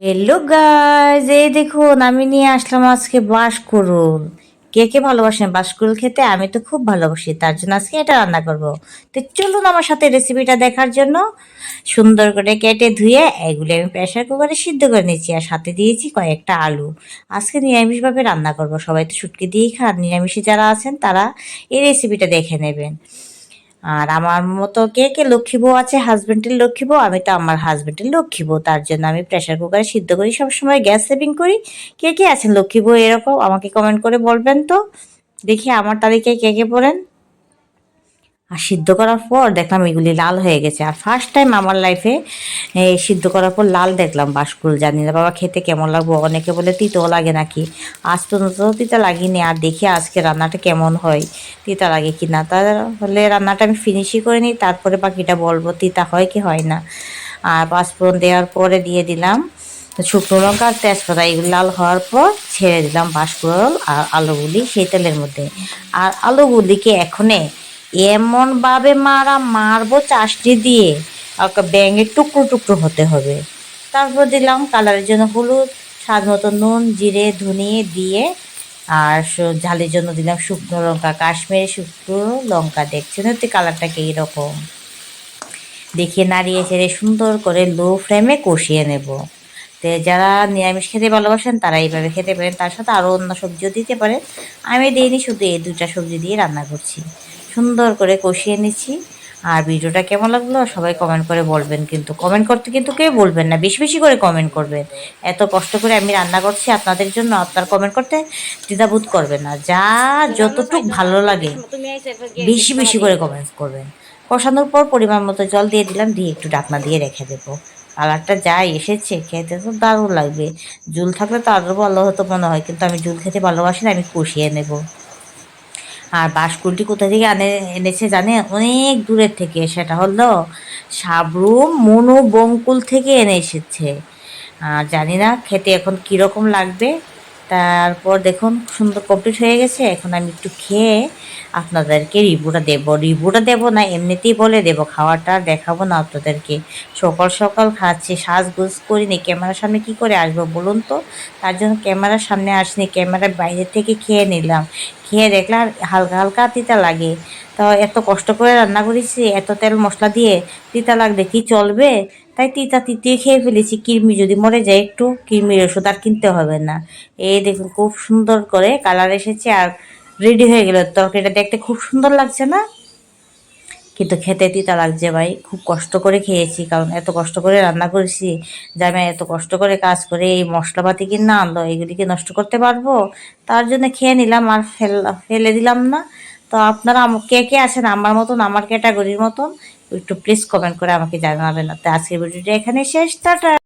Hello guys এই দেখুন, আমি নিয়ে আসলাম আজকে বাঁশকুড়ুল। কে কে ভালোবাসেন বাঁশকুড়ুল খেতে? আমি তো খুব ভালোবাসি, তার জন্য আজকে এটা রান্না করব। তো চলুন আমার সাথে রেসিপিটা দেখার জন্য। সুন্দর করে কেটে ধুয়ে এগুলি আমি প্রেশার কুকারে সিদ্ধ করে নিয়েছি আর সাথে দিয়েছি কয়েকটা আলু। আজকে নিরামিষভাবে রান্না করব। সবাই তো শুটকি দিয়েই খান। নিরামিষে যারা আছেন, তারা এই রেসিপিটা দেখে নেবেন। আর আমার মতো কে কে লক্ষ্মী বউ আছে হাজব্যান্ডের লক্ষ্মী বউ, আমি তো আমার হাজব্যান্ডের লক্ষ্মী বউ, তার জন্য আমি প্রেশার কুকারে সিদ্ধ করি, সবসময় গ্যাস সেভিং করি। কে কে আছেন লক্ষ্মী বউ এরকম আমাকে কমেন্ট করে বলবেন তো। দেখি আমার তালিকায় কে কে পড়েন। আর সিদ্ধ করার পর দেখলাম এগুলি লাল হয়ে গেছে। আর ফার্স্ট টাইম আমার লাইফে সিদ্ধ করার পর লাল দেখলাম বাসকুল জানি না বাবা খেতে কেমন লাগবো? অনেকে বলে তিতো লাগে নাকি? আজ তো তো তিতা লাগেনি, আর দেখি আজকে রান্নাটা কেমন হয়, তিতা লাগে কি না তাহলে রান্নাটা আমি ফিনিশই করে নিই, তারপরে বাকিটা বলব তিতা হয় কি হয় না। আর পাঁচফোড়ন দেওয়ার পরে দিয়ে দিলাম শুকনো লঙ্কা আর তেজপাতা। এগুলো লাল হওয়ার পর ছেড়ে দিলাম বাসকুড়ল আর আলুগুলি সেই তেলের মধ্যে। আর আলুগুলিকে এখনে এমনভাবে মারা মারবো চাষটি দিয়ে। ওকে ব্যাঙের টুকরো টুকরো হতে হবে। তারপর দিলাম কালারের জন্য হলুদ, স্বাদ মতো নুন, জিরে ধনিয়ে দিয়ে, আর ঝালের জন্য দিলাম শুকনো লঙ্কা, কাশ্মীরি শুকনো লঙ্কা। দেখছেন তো কালারটাকে এইরকম দেখিয়ে নাড়িয়ে ছেড়ে সুন্দর করে লো ফ্লেমে কষিয়ে নেব। তো যারা নিরামিষ খেতে ভালোবাসেন তারা এইভাবে খেতে পারেন। তার সাথে আরও অন্য সবজিও দিতে পারেন। আমি দিইনি, শুধু এই দুটা সবজি দিয়ে রান্না করছি। সুন্দর করে কষিয়ে নিচ্ছি। আর ভিডিওটা কেমন লাগল সবাই কমেন্ট করে বলবেন কিন্তু। কমেন্ট করতে কিন্তু কেউ বলবেন না, বেশি বেশি করে কমেন্ট করবেন। এত কষ্ট করে আমি রান্না করছি আপনাদের জন্য, আপনার কমেন্ট করতে দ্বিধাবোধ করবেন না। যা যতটুকু ভালো লাগে, বেশি বেশি করে কমেন্ট করবেন। কষানোর পর পরিমাণ মতো জল দিয়ে দিলাম, দিয়ে একটু ডাকনা দিয়ে রেখে দেবো। কালারটা যা এসেছে, খেতে তো দারুণ লাগবে। জুল থাকলে তো আরও ভালো হতো মনে হয়, কিন্তু আমি জুল খেতে ভালোবাসি না, আমি কষিয়ে নেব। আর বাঁশকুলটি কোথা থেকে আনে, এনেছে জানে? অনেক দূরের থেকে। সেটা হলো সাবরুম মনু বঙ্কুল থেকে এনে এসেছে। আর জানি না, খেতে এখন কীরকম লাগবে? তারপর দেখুন, সুন্দর কমপ্লিট হয়ে গেছে। এখন আমি একটু খেয়ে আপনাদেরকে রিভিউটা দেবো। রিভিউটা দেবো না, এমনিতেই বলে দেবো, খাওয়াটা দেখাবো না আপনাদেরকে। সকাল সকাল খাচ্ছি, সাজগুজ করিনি। ক্যামেরার সামনে কি করে আসব বলুন তো? তার জন্য ক্যামেরার সামনে আসনি, ক্যামেরার বাইরে থেকে খেয়ে নিলাম। খেয়ে দেখলাম হালকা হালকা তিতা লাগে। তো এত কষ্ট করে রান্না করেছি, এত তেল মশলা দিয়ে তিতা লাগবে, কি চলবে? তাই তিতা তিতিয়ে খেয়ে ফেলেছি। কৃমি যদি মরে যায়, একটু কৃমির ওষুধ আর কিনতে হবে না। এই দেখুন, খুব সুন্দর করে কালার এসেছে আর রেডি হয়ে গেল। তরকারিটা দেখতে খুব সুন্দর লাগছে না? কিন্তু খেতে তিতা লাগছে ভাই। খুব কষ্ট করে খেয়েছি, কারণ এত কষ্ট করে রান্না করেছি। যে আমি এত কষ্ট করে কাজ করে এই মশলাপাতি কিনে আনলো, এগুলিকে নষ্ট করতে পারব? তার জন্য খেয়ে নিলাম আর ফেল ফেলে দিলাম না। তো আপনারা কে কে আছেন? আমার মতন, আমার ক্যাটাগরির মতন? একটু প্লিজ কমেন্ট করে আমাকে জানাবেন। তো আজকের ভিডিওটা এখানে শেষ। টাটা!